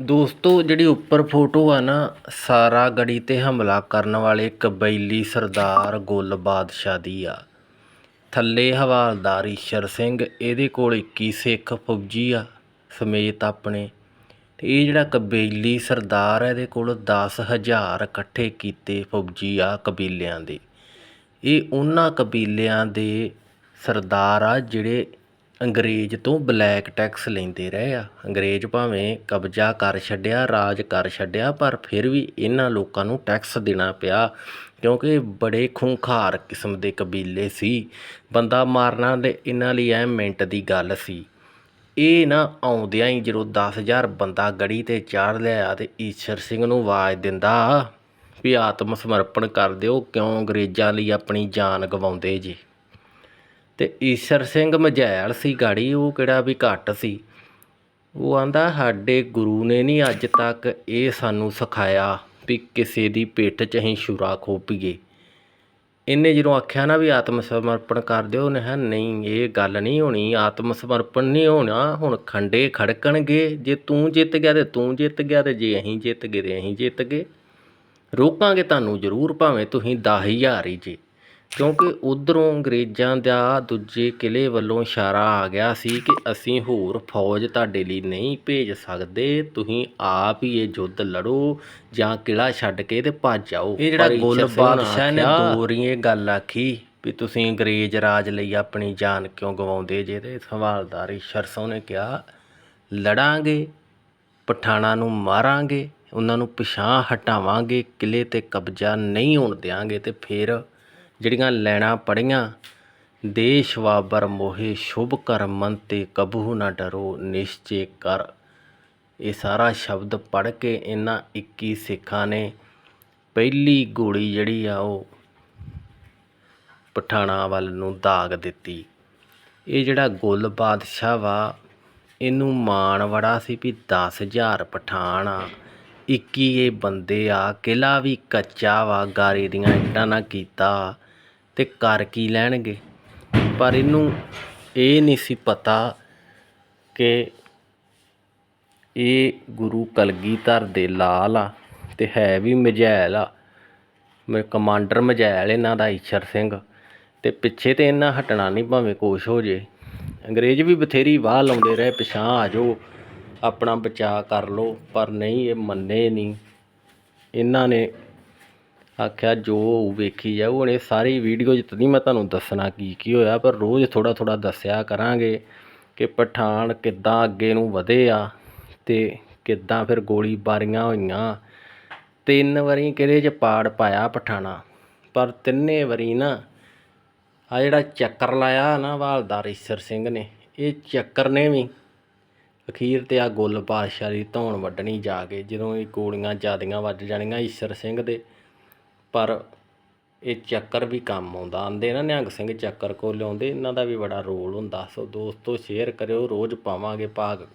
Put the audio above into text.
ਦੋਸਤੋ, ਜਿਹੜੀ ਉੱਪਰ ਫੋਟੋ ਆ ਨਾ, ਸਾਰਾ ਗੜੀ ਤੇ ਹਮਲਾ ਕਰਨ ਵਾਲੇ ਕਬੀਲੀ ਸਰਦਾਰ ਗੁੱਲ ਬਾਦਸ਼ਾਹ ਦੀ ਆ। ਥੱਲੇ ਹਵਾਲਦਾਰ ਈਸ਼ਰ ਸਿੰਘ, ਇਹਦੇ ਕੋਲ 21 ਸਿੱਖ ਫੌਜੀ ਆ ਸਮੇਤ ਆਪਣੇ। ਤੇ ਇਹ ਜਿਹੜਾ ਕਬੀਲੀ ਸਰਦਾਰ ਹੈ ਇਹਦੇ ਕੋਲ 10000 ਇਕੱਠੇ ਕੀਤੇ ਫੌਜੀ ਆ ਕਬੀਲਿਆਂ ਦੇ। ਇਹ ਉਹਨਾਂ ਕਬੀਲਿਆਂ ਦੇ ਸਰਦਾਰ ਆ ਜਿਹੜੇ ਅੰਗਰੇਜ਼ ਤੋਂ ਬਲੈਕ ਟੈਕਸ ਲੈਂਦੇ ਰਹੇ ਆ। ਅੰਗਰੇਜ਼ ਭਾਵੇਂ ਕਬਜ਼ਾ ਕਰ ਛੱਡਿਆ, ਰਾਜ ਕਰ ਛੱਡਿਆ, ਪਰ ਫਿਰ ਵੀ ਇਹਨਾਂ ਲੋਕਾਂ ਨੂੰ ਟੈਕਸ ਦੇਣਾ ਪਿਆ ਕਿਉਂਕਿ ਬੜੇ ਖੂੰਖਾਰ ਕਿਸਮ ਦੇ ਕਬੀਲੇ ਸੀ। ਬੰਦਾ ਮਾਰਨਾ ਦੇ ਇਹਨਾਂ ਲਈ ਐ ਮਿੰਟ ਦੀ ਗੱਲ ਸੀ। ਇਹ ਨਾ ਆਉਂਦਿਆਂ ਹੀ ਜਦੋਂ 10000 ਬੰਦਾ ਗੜੀ ਤੇ ਚਾੜ ਲਿਆ ਤੇ ਈਸ਼ਰ ਸਿੰਘ ਨੂੰ ਆਵਾਜ਼ ਦਿੰਦਾ, ਵੀ ਆਤਮ ਸਮਰਪਣ ਕਰ ਦਿਓ, ਕਿਉਂ ਅੰਗਰੇਜ਼ਾਂ ਲਈ ਆਪਣੀ ਜਾਨ ਗਵਾਉਂਦੇ ਜੀ? ਅਤੇ ਈਸ਼ਰ ਸਿੰਘ ਮਝੈਲ ਸੀ ਗਾੜੀ, ਉਹ ਕਿਹੜਾ ਵੀ ਘੱਟ ਸੀ। ਉਹ ਆਂਦਾ, ਸਾਡੇ ਗੁਰੂ ਨੇ ਨਹੀਂ ਅੱਜ ਤੱਕ ਇਹ ਸਾਨੂੰ ਸਿਖਾਇਆ ਵੀ ਕਿਸੇ ਦੀ ਪਿੱਠ 'ਚ ਅਸੀਂ ਛੁਰਾ ਖੋਪੀਏ। ਇਹਨੇ ਜਦੋਂ ਆਖਿਆ ਨਾ ਵੀ ਆਤਮ ਸਮਰਪਣ ਕਰ ਦਿਓ, ਉਹਨੇ ਕਿਹਾ, ਨਹੀਂ, ਇਹ ਗੱਲ ਨਹੀਂ ਹੋਣੀ ਆਤਮ ਸਮਰਪਣ ਨਹੀਂ ਹੋਣਾ, ਹੁਣ ਖੰਡੇ ਖੜਕਣਗੇ। ਜੇ ਤੂੰ ਜਿੱਤ ਗਿਆ ਤੇ ਤੂੰ ਜਿੱਤ ਗਿਆ ਤੇ ਜੇ ਅਸੀਂ ਜਿੱਤ ਗਏ ਤੇ ਅਸੀਂ ਜਿੱਤ ਗਏ। ਰੋਕਾਂਗੇ ਤੁਹਾਨੂੰ ਜ਼ਰੂਰ, ਭਾਵੇਂ ਤੁਸੀਂ 10000 ਹੀ ਜੇ। ਕਿਉਂਕਿ ਉਧਰੋਂ ਅੰਗਰੇਜ਼ਾਂ ਦਾ ਦੂਜੇ ਕਿਲੇ ਵੱਲੋਂ ਇਸ਼ਾਰਾ ਆ ਗਿਆ ਸੀ ਕਿ ਅਸੀਂ ਹੋਰ ਫੌਜ ਤੁਹਾਡੇ ਲਈ ਨਹੀਂ ਭੇਜ ਸਕਦੇ ਤੁਸੀਂ ਆਪ ਹੀ ਇਹ ਯੁੱਧ ਲੜੋ ਜਾਂ ਕਿਲਾ ਛੱਡ ਕੇ ਤੇ ਭੱਜ ਜਾਓ। ਇਹ ਜਿਹੜਾ ਗੁੱਲ ਬਾਦਸ਼ਾਹ ਨੇ ਦੋਰੀ ਇਹ ਗੱਲ ਆਖੀ ਵੀ ਤੁਸੀਂ ਅੰਗਰੇਜ਼ ਰਾਜ ਲਈ ਆਪਣੀ ਜਾਨ ਕਿਉਂ ਗਵਾਉਂਦੇ ਜੇ? ਤੇ ਸਵਾਲਦਾਰ ਈਸ਼ਰ ਸਿੰਘ ਨੇ ਕਿਹਾ ਲੜਾਂਗੇ ਪਠਾਣਾਂ ਨੂੰ ਮਾਰਾਂਗੇ ਉਹਨਾਂ ਨੂੰ ਪਿਛਾਂ ਹਟਾਵਾਂਗੇ ਕਿਲੇ ਤੇ ਕਬਜ਼ਾ ਨਹੀਂ ਹੋਣ ਦਿਆਂਗੇ ਤੇ ਫਿਰ ਜਿਹੜੀਆਂ ਲੈਣਾ ਪੜ੍ਹੀਆਂ ਦੇਸ਼ ਵਾਬਰ ਮੋਹੇ, ਸ਼ੁਭ ਕਰ ਮਨ ਤੇ ਕਬਹੂ ਨਾ ਡਰੋ, ਨਿਸ਼ਚੇ ਕਰ। ਇਹ ਸਾਰਾ ਸ਼ਬਦ ਪੜ੍ਹ ਕੇ ਇਹਨਾਂ 21 ਸਿੱਖਾਂ ਨੇ ਪਹਿਲੀ ਗੋਲੀ ਜਿਹੜੀ ਆ ਉਹ ਪਠਾਣਾ ਵੱਲ ਨੂੰ ਦਾਗ ਦਿੱਤੀ। ਇਹ ਜਿਹੜਾ ਗੁੱਲ ਬਾਦਸ਼ਾਹ ਵਾ, ਇਹਨੂੰ ਮਾਣ ਬੜਾ ਸੀ ਵੀ 10000 ਪਠਾਣ ਆ। 21 ਇਹ ਬੰਦੇ ਆ ਕਿਲਾ ਵੀ ਕੱਚਾ ਵਾ, ਗਾਰੀ ਦੀਆਂ ਇੱਟਾਂ ਨਾਲ ਕੀਤਾ। ਅਤੇ ਕਰ ਕੀ ਲੈਣਗੇ? ਪਰ ਇਹਨੂੰ ਇਹ ਨਹੀਂ ਸੀ ਪਤਾ ਕਿ ਇਹ ਗੁਰੂ ਕਲਗੀਧਰ ਦੇ ਲਾਲ ਆ ਅਤੇ ਹੈ ਵੀ ਮਜੈਲ ਆ। ਮ ਕਮਾਂਡਰ ਮਜੈਲ ਇਹਨਾਂ ਦਾ ਈਸ਼ਰ ਸਿੰਘ। ਅਤੇ ਪਿੱਛੇ ਤਾਂ ਇਹਨਾਂ ਹਟਣਾ ਨਹੀਂ ਭਾਵੇਂ ਕੁਛ ਹੋ ਜੇ। ਅੰਗਰੇਜ਼ ਵੀ ਬਥੇਰੀ ਵਾਹ ਲਾਉਂਦੇ ਰਹੇ ਪਿਛਾਂ ਆ ਜਾਓ, ਆਪਣਾ ਬਚਾਅ ਕਰ ਲਓ। ਪਰ ਨਹੀਂ, ਇਹ ਮੰਨੇ ਨਹੀਂ। ਇਹਨਾਂ ਨੇ ਆਖਿਆ, ਜੋ ਹੋਊ ਵੇਖੀ ਜਾਊ, ਹੁਣ ਇਹ ਸਾਰੀ ਵੀਡੀਓ 'ਚ ਤਾਂ ਨਹੀਂ ਮੈਂ ਤੁਹਾਨੂੰ ਦੱਸਣਾ ਕੀ ਕੀ ਹੋਇਆ, ਪਰ ਰੋਜ਼ ਥੋੜ੍ਹਾ ਥੋੜ੍ਹਾ ਦੱਸਿਆ ਕਰਾਂਗੇ ਕਿ ਪਠਾਨ ਕਿੱਦਾਂ ਅੱਗੇ ਨੂੰ ਵਧੇ ਆ ਅਤੇ ਕਿੱਦਾਂ ਫਿਰ ਗੋਲੀ ਬਾਰੀਆਂ ਹੋਈਆਂ। ਤਿੰਨ ਵਾਰੀ ਕਿਹਦੇ 'ਚ ਪਾੜ ਪਾਇਆ ਪਠਾਣਾ, ਪਰ ਤਿੰਨੇ ਵਾਰੀ ਨਾ ਆ ਜਿਹੜਾ ਚੱਕਰ ਲਾਇਆ ਨਾ ਹਵਾਲਦਾਰ ਈਸ਼ਰ ਸਿੰਘ ਨੇ, ਇਹ ਚੱਕਰ ਨੇ ਵੀ ਅਖੀਰ ਤੇ ਆ ਗੁੱਲ ਪਾਤਸ਼ਾਹ ਦੀ ਧੌਣ ਵੱਢਣੀ ਜਾ ਕੇ, ਜਦੋਂ ਇਹ ਗੋਲੀਆਂ ਜ਼ਿਆਦੀਆਂ ਵੱਜ ਜਾਣੀਆਂ ਈਸ਼ਰ ਸਿੰਘ ਦੇ ਪਰ ਇਹ ਚੱਕਰ ਵੀ ਕੰਮ ਆਉਂਦਾ। ਆਂਦੇ ਨਾ ਨਿਹੰਗ ਸਿੰਘ ਚੱਕਰ ਕੋਲ ਲਿਆਉਂਦੇ, ਇਹਨਾਂ ਦਾ ਵੀ ਬੜਾ ਰੋਲ ਹੁੰਦਾ। ਸੋ ਦੋਸਤੋ ਸ਼ੇਅਰ ਕਰਿਓ, ਰੋਜ਼ ਪਾਵਾਂਗੇ ਭਾਗ।